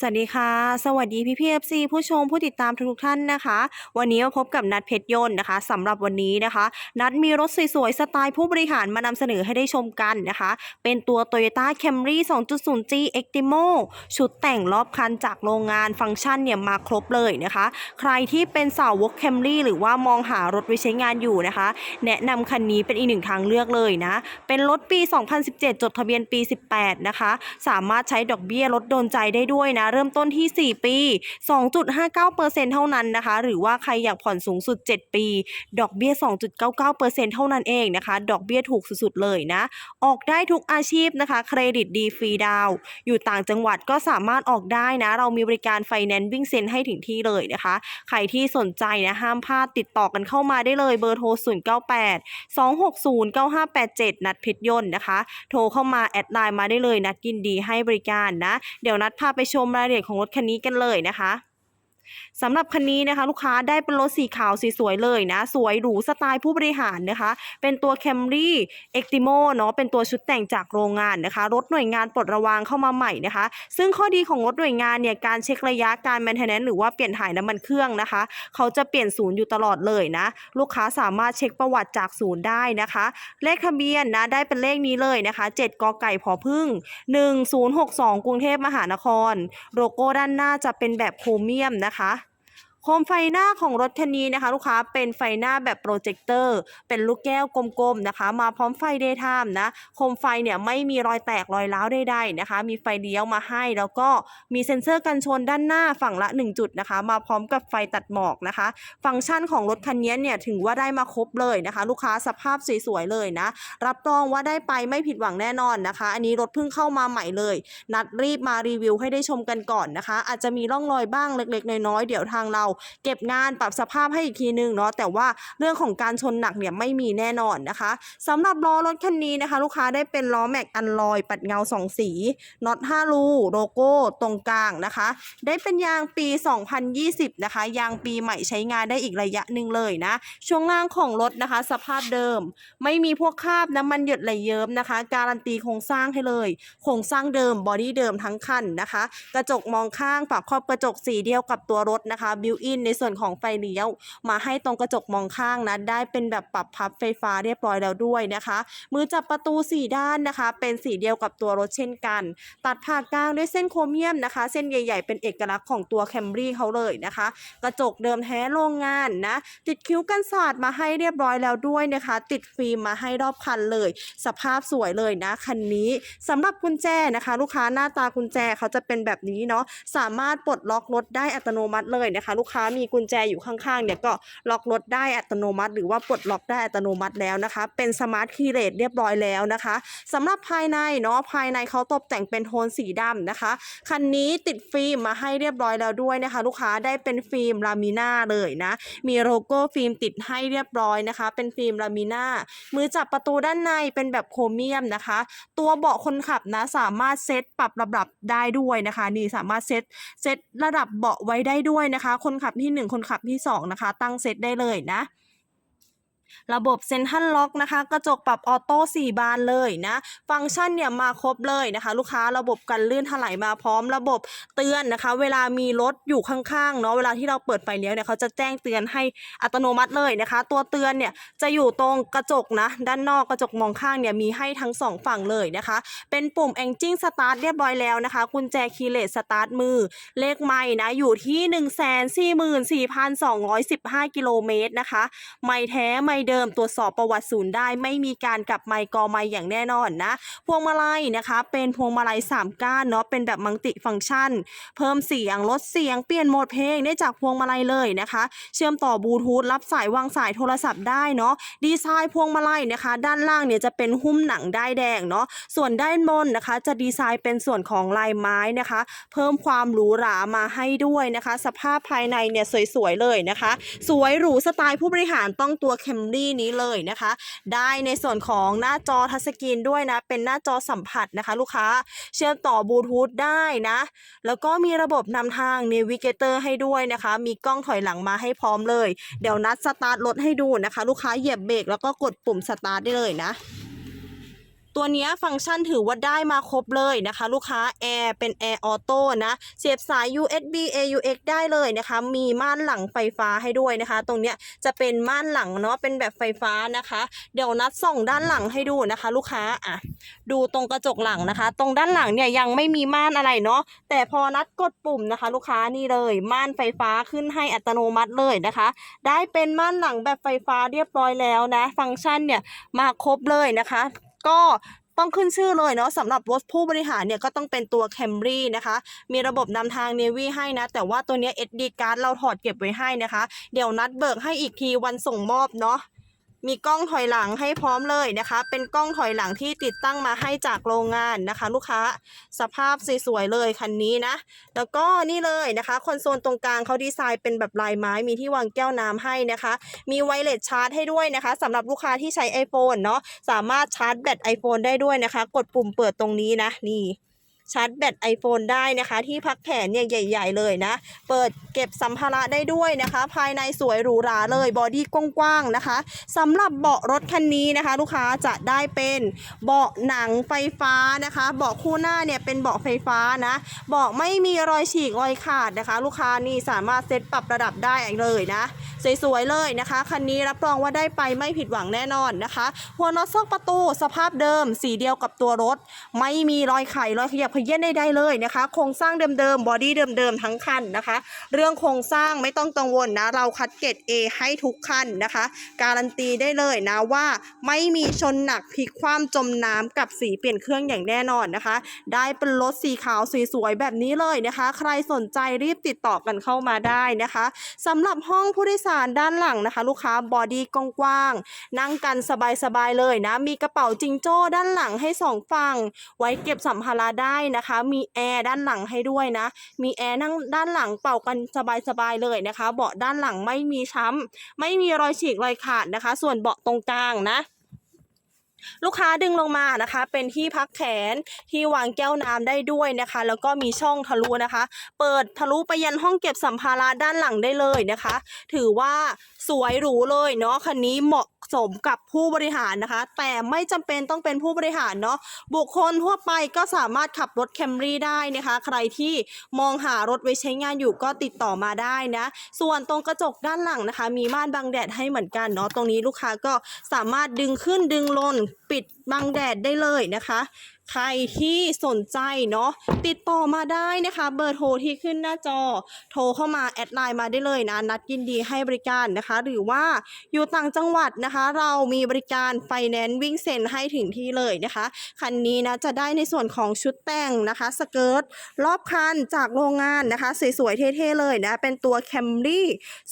สวัสดีค่ะ สวัสดีพี่พีเอฟซีผู้ชมผู้ติดตามทุกๆท่านนะคะ วันนี้มาพบกับนัดเพชรยนต์นะคะสำหรับวันนี้นะคะ นัดมีรถสวยๆ สไตล์ผู้บริหารมานำเสนอให้ได้ชมกันนะคะ เป็นตัว Toyota Camry 2.0G Optimo ชุดแต่งรอบคันจากโรงงานฟังก์ชันเนี่ยมาครบเลยนะคะ ใครที่เป็นสาวก Camry หรือว่ามองหารถไว้ใช้งานอยู่นะคะ แนะนำคันนี้เป็นอีกหนึ่งทางเลือกเลยนะ เป็นรถปี 2017 จดทะเบียนปี 18 นะคะ สามารถใช้ดอกเบี้ยลดโดนใจได้ด้วยนะเริ่มต้นที่ 4 ปี 2.59%เท่านั้นนะคะ หรือว่าใครอยากผ่อนสูงสุด 7 ปี ดอกเบี้ย 2.99%เท่านั้นเองนะคะ ดอกเบี้ยถูกสุดๆเลยนะ ออกได้ทุกอาชีพนะคะ เครดิตดีฟรีดาว อยู่ต่างจังหวัดก็สามารถออกได้นะ เรามีบริการไฟแนนซ์วิ่งเซ็นให้ถึงที่เลยนะคะ ใครที่สนใจนะห้ามพลาดติดต่อกันเข้ามาได้เลยเบอร์โทร 098 260 9587 นัดเพชรยนต์นะคะ โทรเข้ามาแอดไลน์มาได้เลยนัดยินดีให้บริการนะ เดี๋ยวนัดพาไปชมรายละเอียดของรถคันนี้กันเลยนะคะ สำหรับคันนี้นะคะ ลูกค้าได้เป็นรถสีขาวสีสวยเลยนะ สวยหรูสไตล์ผู้บริหารนะคะ เป็นตัว Camry Optimo เนาะเป็นตัวชุดแต่งจากโรงงานนะคะ รถหน่วยงานปลดระวางเข้ามาใหม่นะคะ ซึ่งข้อดีของรถหน่วยงานเนี่ยการเช็คระยะการ maintenance หรือว่าเปลี่ยนถ่ายน้ำมันเครื่องนะคะ เขาจะเปลี่ยนศูนย์อยู่ตลอดเลยนะ ลูกค้าสามารถเช็คประวัติจากศูนย์ได้นะคะ เลขทะเบียนนะได้เป็นเลขนี้เลยนะคะ 7กไก่พอพึ่ง 1062 กรุงเทพมหานคร โลโก้ด้านหน้าจะเป็นแบบโครเมียมนะคะโค คมไฟหน้าของรถคันนี้นะคะลูกค้าเป็นไฟหน้าแบบโปรเจคเตอร์ เป็นลูกแก้วกลมๆนะคะ มาพร้อมไฟเดย์ไทม์นะโคมไฟเนี่ยไม่มีรอยแตกรอยร้าวใดๆนะคะ มีไฟเลี้ยวมาให้แล้วก็มีเซ็นเซอร์กันชนด้านหน้าฝั่งละ 1 จุดนะคะ มาพร้อมกับไฟตัดหมอกนะคะ ฟังก์ชันของรถคันนี้เนี่ยถือว่าได้มาครบเลยนะคะ ลูกค้าสภาพสวยๆเลยนะ รับรองว่าได้ไปไม่ผิดหวังแน่นอนนะคะ อันนี้รถเพิ่งเข้ามาใหม่เลย นัดรีบมารีวิวให้ได้ชมกันก่อนนะคะ อาจจะมีร่องรอยบ้างเล็กๆน้อยๆเดี๋ยวทางเราเก็บงานปรับสภาพให้อีกทีนึงเนาะแต่ว่าเรื่องของการชนหนักเนี่ยไม่มีแน่นอนนะคะสำหรับล้อรถคันนี้นะคะ ลูกค้าได้เป็นล้อแม็กอันลอยปัดเงา 2 สีน็อต5รูโลโก้ตรงกลางนะคะ ได้เป็นยางปี 2020 นะคะ ยางปีใหม่ใช้งานได้อีกระยะหนึ่งเลยนะ ช่วงล่างของรถนะคะ สภาพเดิม ไม่มีพวกคราบน้ำมันหยดไหลเยิ้มนะคะ การันตีโครงสร้างให้เลยโครงสร้างเดิมบอดี้เดิมทั้งคันนะคะ กระจกมองข้างฝาครอบกระจกสีเดียวกับตัวรถนะคะบิวอินในส่วนของไฟเลี้ยว มาให้ตรงกระจกมองข้างนะได้เป็นแบบปรับพับไฟฟ้าเรียบร้อยแล้วด้วยนะคะ มือจับประตู 4 ด้านนะคะ เป็นสีเดียวกับตัวรถเช่นกัน ตัดผ่ากลางด้วยเส้นโครเมียมนะคะ เส้นใหญ่ๆ เป็นเอกลักษณ์ของตัวแคมรี่เขาเลยนะคะ กระจกเดิมแท้โรงงานนะ ติดคิ้วกันศาสตร์มาให้เรียบร้อยแล้วด้วยนะคะ ติดฟิล์มมาให้รอบคันเลย สภาพสวยเลยนะคันนี้สำหรับกุญแจนะคะ ลูกค้าหน้าตากุญแจเขาจะเป็นแบบนี้เนาะสามารถปลดล็อกรถได้อัตโนมัติเลยนะคะ ลูกค้ามีกุญแจอยู่ข้างๆเนี่ยก็ล็อกรถได้อัตโนมัติ หรือว่าปลดล็อกได้อัตโนมัติแล้วนะคะ เป็นสมาร์ทคีย์เลสเรียบร้อยแล้วนะคะสำหรับภายในเนาะภายในเขาตกแต่งเป็นโทนสีดำนะคะ คันนี้ติดฟิล์มมาให้เรียบร้อยแล้วด้วยนะคะ ลูกค้าได้เป็นฟิล์มลามิน่าเลยนะ มีโลโก้ฟิล์มติดให้เรียบร้อยนะคะ เป็นฟิล์มลามิน่ามือจับประตูด้านในเป็นแบบโครเมียมนะคะ ตัวเบาะคนขับนะสามารถเซตปรับระดับได้ด้วยนะคะ นี่สามารถเซตเซตระดับเบาะไว้ได้ด้วยนะคะ คนขับที่หนึ่งคนขับที่สองนะคะ ตั้งเซตได้เลยนะ ระบบเซ็นทรัลล็อกนะคะ กระจกปรับออโต้4บานเลยนะ ฟังก์ชันเนี่ยมาครบเลยนะคะ ลูกค้าระบบกันลื่นถลายมาพร้อมระบบเตือนนะคะ เวลามีรถอยู่ข้างๆเนาะเวลาที่เราเปิดไฟเลี้ยวเนี่ยเขาจะแจ้งเตือนให้อัตโนมัติเลยนะคะ ตัวเตือนเนี่ยจะอยู่ตรงกระจกนะ ด้านนอกกระจกมองข้างเนี่ยมีให้ทั้งสองฝั่งเลยนะคะ เป็นปุ่ม Engine Start เรียบร้อยแล้วนะคะกุญแจคีย์เลสสตาร์ทมือ เลขไม่นะอยู่ที่ 144,215กิโลเมตรนะคะ ไม่แท้ไม่เดิมตรวจสอบประวัติศูนย์ได้ไม่มีการกลับไมค์กอไมค์อย่างแน่นอนนะ พวงมาลัยนะคะเป็นพวงมาลัย3ก้านเนาะเป็นแบบมัลติฟังก์ชัน เพิ่มเสียงลดเสียงเปลี่ยนโหมดเพลงได้จากพวงมาลัยเลยนะคะ เชื่อมต่อบลูทูธรับสายวางสายโทรศัพท์ได้เนาะดีไซน์พวงมาลัยนะคะ ด้านล่างเนี่ยจะเป็นหุ้มหนังได้แดงเนาะส่วนด้านบนนะคะ จะดีไซน์เป็นส่วนของลายไม้นะคะ เพิ่มความหรูหรามาให้ด้วยนะคะ สภาพภายในเนี่ยสวยๆเลยนะคะ สวยหรูสไตล์ผู้บริหารต้องตัวเคมรี่นี้เลยนะคะ ได้ในส่วนของหน้าจอทัชสกรีนด้วยนะ เป็นหน้าจอสัมผัสนะคะ ลูกค้าเชื่อมต่อบลูทูธได้นะ แล้วก็มีระบบนำทางนวิเกเตอร์ให้ด้วยนะคะ มีกล้องถอยหลังมาให้พร้อมเลย เดี๋ยวนัดสตาร์ทรถให้ดูนะคะ ลูกค้าเหยียบเบรกแล้วก็กดปุ่มสตาร์ทได้เลยนะ ตัวนี้ฟังก์ชันถือว่าได้มาครบเลยนะคะ ลูกค้าแอร์เป็นแอร์ออโต้นะ เสียบสาย USB AUX ได้เลยนะคะ มีม่านหลังไฟฟ้าให้ด้วยนะคะ ตรงเนี้ยจะเป็นม่านหลังเนาะเป็นแบบไฟฟ้านะคะ เดี๋ยวนัดส่องด้านหลังให้ดูนะคะ ลูกค้าอะดูตรงกระจกหลังนะคะ ตรงด้านหลังเนี่ยยังไม่มีม่านอะไรเนาะแต่พอนัดกดปุ่มนะคะ ลูกค้านี่เลยม่านไฟฟ้าขึ้นให้อัตโนมัติเลยนะคะ ได้เป็นม่านหลังแบบไฟฟ้าเรียบร้อยแล้วนะ ฟังก์ชันเนี่ยมาครบเลยนะคะ ก็ต้องขึ้นชื่อเลยเนาะสำหรับรถผู้บริหารเนี่ยก็ต้องเป็นตัว Camry นะคะ มีระบบนำทาง Navy ให้นะ แต่ว่าตัวเนี้ย SD card เราถอดเก็บไว้ให้นะคะ เดี๋ยวนัดเบิกให้อีกทีวันส่งมอบเนาะ มีกล้องถอยหลังให้พร้อมเลยนะคะ เป็นกล้องถอยหลังที่ติดตั้งมาให้จากโรงงานนะคะ ลูกค้าสภาพสวยๆเลยคันนี้นะ แล้วก็นี่เลยนะคะคอนโซลตรงกลางเขาดีไซน์เป็นแบบลายไม้มีที่วางแก้วน้ำให้นะคะ มีไวเลสชาร์จให้ด้วยนะคะสำหรับลูกค้าที่ใช้ iPhone เนาะสามารถชาร์จแบต iPhone ได้ด้วยนะคะ กดปุ่มเปิดตรงนี้นะนี่ ชาร์จแบต iPhone ได้นะคะ ที่พักแขนเนี่ยใหญ่ ๆ เลยนะ เปิดเก็บสัมภาระได้ด้วยนะคะ ภายในสวยหรูหราเลยบอดี้กว้างๆนะคะสำหรับเบาะรถคันนี้นะคะ ลูกค้าจะได้เป็นเบาะหนังไฟฟ้านะคะ เบาะคู่หน้าเนี่ยเป็นเบาะไฟฟ้านะเบาะไม่มีรอยฉีกรอยขาดนะคะ ลูกค้านี่สามารถเซตปรับระดับได้เลยนะสวยๆเลยนะคะคันนี้รับรองว่าได้ไปไม่ผิดหวังแน่นอนนะคะ หัวน็อตซอกประตูสภาพเดิม สีเดียวกับตัวรถ ไม่มีรอยไขรอยขยับเขยี้ยนใดๆเลยนะคะ โครงสร้างเดิมๆบอดี้เดิมๆทั้งคันนะคะ เรื่องโครงสร้างไม่ต้องกังวลนะเราคัดเกรด A ให้ทุกคันนะคะ การันตีได้เลยนะว่าไม่มีชนหนักพลิกคว่ำจมน้ำกับสีเปลี่ยนเครื่องอย่างแน่นอนนะคะ ได้เป็นรถสีขาวสวยๆแบบนี้เลยนะคะ ใครสนใจรีบติดต่อกันเข้ามาได้นะคะสำหรับห้องผู้โดยสารด้านหลังนะคะ ลูกค้าบอดี้กว้างๆนั่งกันสบายๆเลยนะ มีกระเป๋าจิงโจ้ด้านหลังให้สองฝั่งไว้เก็บสัมภาระได้นะคะ มีแอร์ด้านหลังให้ด้วยนะ มีแอร์นั่งด้านหลังเป่ากันสบายๆเลยนะคะ เบาะด้านหลังไม่มีช้ำ ไม่มีรอยฉีกรอยขาดนะคะ ส่วนเบาะตรงกลางนะลูกค้าดึงลงมานะคะ เป็นที่พักแขนที่วางแก้วน้ำได้ด้วยนะคะ แล้วก็มีช่องทะลุนะคะ เปิดทะลุไปยันห้องเก็บสัมภาระด้านหลังได้เลยนะคะ ถือว่าสวยหรูเลยเนาะคันนี้เหมาะ สมกับผู้บริหารนะคะ แต่ไม่จำเป็นต้องเป็นผู้บริหารเนาะบุคคลทั่วไปก็สามารถขับรถแคมรี่ได้นะคะ ใครที่มองหารถไว้ใช้งานอยู่ก็ติดต่อมาได้นะ ส่วนตรงกระจกด้านหลังนะคะ มีม่านบังแดดให้เหมือนกันเนาะตรงนี้ลูกค้าก็สามารถดึงขึ้นดึงลงปิดบังแดดได้เลยนะคะ ใครที่สนใจเนาะติดต่อมาได้นะคะ เบอร์โทรที่ขึ้นหน้าจอ โทรเข้ามาแอดไลน์มาได้เลยนะนัดยินดีให้บริการนะคะ หรือว่าอยู่ต่างจังหวัดนะคะ เรามีบริการไฟแนนซ์วิ่งเซ็นให้ถึงที่เลยนะคะ คันนี้นะจะได้ในส่วนของชุดแต่งนะคะสเกิร์ตรอบคันจากโรงงานนะคะ สวยๆเท่ๆเลยนะ เป็นตัว Camry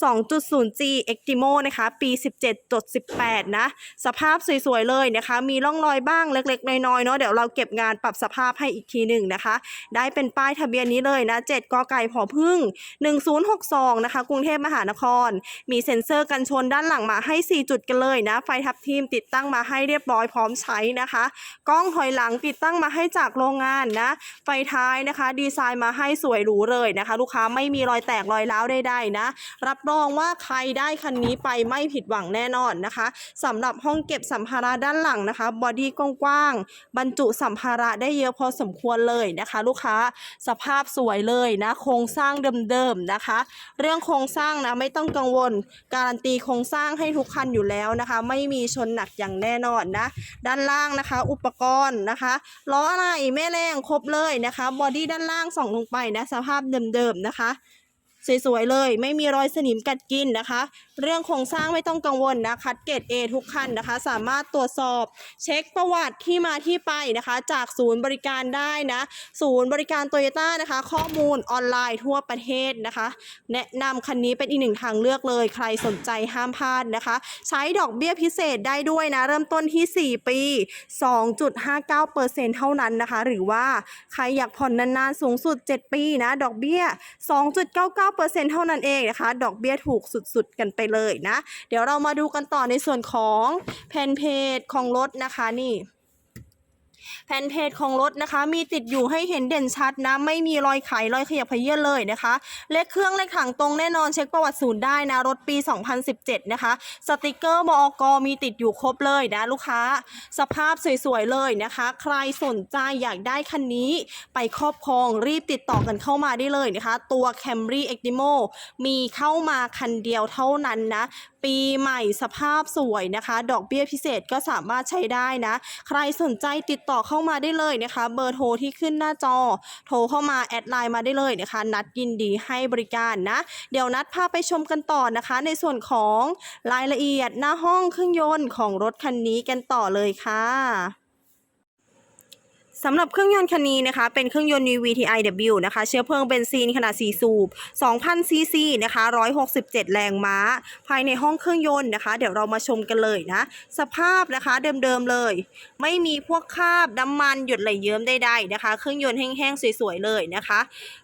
2.0G Extimo นะคะ ปี 17.18 นะ สภาพสวยๆเลยนะคะ มีร่องรอยบ้างเล็กๆน้อยๆเนาะเดี๋ยวเราเก็บงานปรับสภาพให้อีกทีหนึ่งนะคะ ได้เป็นป้ายทะเบียนนี้เลยนะ7กไก่ผอพึ่ง 1062 นะคะ กรุงเทพมหานคร มีเซ็นเซอร์กันชนด้านหลังมาให้ 4 จุดกันเลยนะ ไฟทับทีมติดตั้งมาให้เรียบร้อยพร้อมใช้นะคะ กล้องถอยหลังติดตั้งมาให้จากโรงงานนะ ไฟท้ายนะคะ ดีไซน์มาให้สวยหรูเลยนะคะ ลูกค้าไม่มีรอยแตกรอยร้าวใดๆนะ รับรองว่าใครได้คันนี้ไปไม่ผิดหวังแน่นอนนะคะสำหรับห้องเก็บสัมภาระด้านหลังนะคะ บอดี้กว้างๆบรรจุสัมภาระได้เยอะพอสมควรเลยนะคะ ลูกค้าสภาพสวยเลยนะโครงสร้างเดิมๆนะคะ เรื่องโครงสร้างนะไม่ต้องกังวล การันตีโครงสร้างให้ทุกคันอยู่แล้วนะคะ ไม่มีชนหนักอย่างแน่นอนนะด้านล่างนะคะ อุปกรณ์นะคะล้ออะไรแม่แรงครบเลยนะคะบอดี้ด้านล่างส่องลงไปนะสภาพเดิมๆนะคะ สวยๆเลย ไม่มีรอยสนิมกัดกินนะคะ เรื่องโครงสร้างไม่ต้องกังวลนะคัดเกรด A ทุกคันนะคะ สามารถตรวจสอบ เช็คประวัติที่มาที่ไปนะคะ จากศูนย์บริการได้นะ ศูนย์บริการโตโยต้านะคะ ข้อมูลออนไลน์ทั่วประเทศนะคะ แนะนำคันนี้เป็นอีกหนึ่งทางเลือกเลย ใครสนใจห้ามพลาดนะคะ ใช้ดอกเบี้ยพิเศษได้ด้วยนะ เริ่มต้นที่ 4 ปี 2.59%เท่านั้นนะคะ หรือว่าใครอยากผ่อนนานๆสูงสุด 7 ปีนะ ดอกเบี้ย 2.99%เท่านั้นเองนะคะ ดอกเบี้ยถูกสุดๆกันไปเลยนะ เดี๋ยวเรามาดูกันต่อในส่วนของแผ่นเพจของรถนะคะนี่ แผ่นเพจของรถนะคะ มีติดอยู่ให้เห็นเด่นชัดนะ ไม่มีรอยไขรอยขยับเขยื่อนเลยนะคะ เลขเครื่องเลขถังตรงแน่นอนเช็คประวัติศูนย์ได้นะ รถปี 2017 นะคะ สติกเกอร์บอกมีติดอยู่ครบเลยนะลูกค้า สภาพสวยๆเลยนะคะ ใครสนใจอยากได้คันนี้ ไปครอบครองรีบติดต่อกันเข้ามาได้เลยนะคะ ตัว Camry e x t i m o มีเข้ามาคันเดียวเท่านั้นนะ ปีใหม่สภาพสวยนะคะ ดอกเบี้ยพิเศษก็สามารถใช้ได้นะ ใครสนใจติดต่อเข้ามาได้เลยนะคะ เบอร์โทรที่ขึ้นหน้าจอ โทรเข้ามาแอดไลน์มาได้เลยนะคะ นัดยินดีให้บริการนะ เดี๋ยวนัดพาไปชมกันต่อนะคะ ในส่วนของรายละเอียดหน้าห้องเครื่องยนต์ของรถคันนี้กันต่อเลยค่ะ สำหรับเครื่องยนต์คันนี้นะคะ เป็นเครื่องยนต์ VTIW นะคะ เชื้อเพลิงเบนซินขนาด 4 สูบ 2,000 ซีซีนะคะ 167 แรงม้า ภายในห้องเครื่องยนต์นะคะ เดี๋ยวเรามาชมกันเลยนะ สภาพนะคะเดิมๆเลย ไม่มีพวกคราบน้ำมันหยดไหลเยิ้มใดๆนะคะ เครื่องยนต์แห้งๆ สวยๆ เลยนะคะ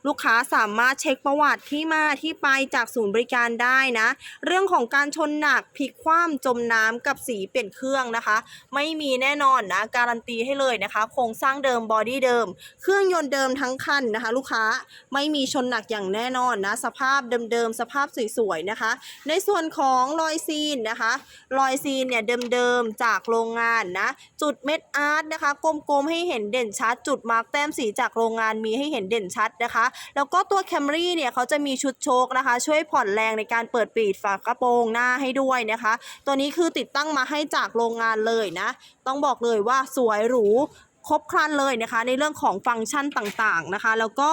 ลูกค้าสามารถเช็คประวัติที่มาที่ไปจากศูนย์บริการได้นะ เรื่องของการชนหนักพลิกคว่ำจมน้ำกับสีเปลี่ยนเครื่องนะคะ ไม่มีแน่นอนนะ การันตีให้เลยนะคะ โครงสร้างเดิมบอดี้เดิม เครื่องยนต์เดิมทั้งคันนะคะ ลูกค้าไม่มีชนหนักอย่างแน่นอนนะสภาพเดิมๆสภาพสวยๆนะคะ ในส่วนของรอยซีนนะคะรอยซีนเนี่ยเดิมๆจากโรงงานนะจุดเม็ดอาร์ตนะคะกลมๆให้เห็นเด่นชัด จุดมาร์กแต้มสีจากโรงงานมีให้เห็นเด่นชัดนะคะ แล้วก็ตัวแคมรี่เนี่ยเขาจะมีชุดโชคนะคะ ช่วยผ่อนแรงในการเปิดปิดฝากระโปรงหน้าให้ด้วยนะคะ ตัวนี้คือติดตั้งมาให้จากโรงงานเลยนะ ต้องบอกเลยว่าสวยหรู ครบครันเลยนะคะ ในเรื่องของฟังก์ชันต่างๆนะคะ แล้วก็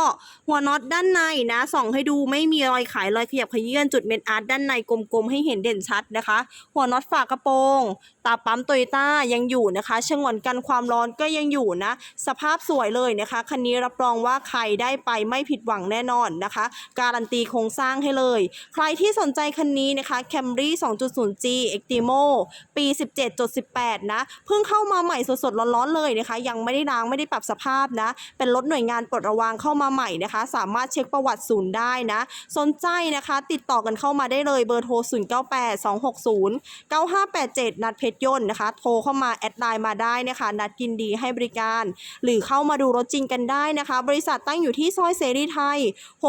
หัวน็อตด้านในนะส่องให้ดูไม่มีรอยขายรอยขยับขยื่นจุดเม็ดอาร์ตด้านในกลมๆ ให้เห็นเด่นชัดนะคะ หัวน็อตฝากระโปรง ตาปั๊มโตโยต้ายังอยู่นะคะชงวนกันความร้อนก็ยังอยู่นะ สภาพสวยเลยนะคะคันนี้รับรองว่าใครได้ไปไม่ผิดหวังแน่นอนนะคะ การันตีโครงสร้างให้เลย ใครที่สนใจคันนี้นะคะ Camry 2.0G Extimo ปี 17.18 นะเพิ่งเข้ามาใหม่สดๆร้อนๆเลยนะคะยังไม่ได้ล้างไม่ได้ปรับสภาพนะ เป็นรถหน่วยงานปลดระวางเข้ามาใหม่นะคะ สามารถเช็คประวัติศูนย์ได้นะ สนใจนะคะ ติดต่อกันเข้ามาได้เลยเบอร์โทร 098 260 9587 นัดเพชรยนต์นะคะ โทรเข้ามาแอดไลน์มาได้นะคะ นัดยินดีให้บริการ หรือเข้ามาดูรถจริงกันได้นะคะ บริษัทตั้งอยู่ที่ซอยเสรีไทย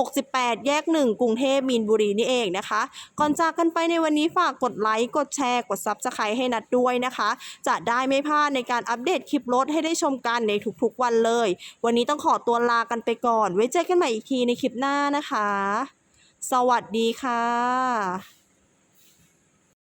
68 แยก 1 กรุงเทพมีนบุรีนี่เองนะคะ ก่อนจากกันไปในวันนี้ฝากกดไลค์กดแชร์กดซับสไครต์ให้นัดด้วยนะคะ จะได้ไม่พลาดในการอัปเดตคลิปรถให้ได้ชมกันในทุกๆวันเลย วันนี้ต้องขอตัวลากันไปก่อน ไว้เจอกันใหม่อีกทีในคลิปหน้านะคะ สวัสดีค่ะ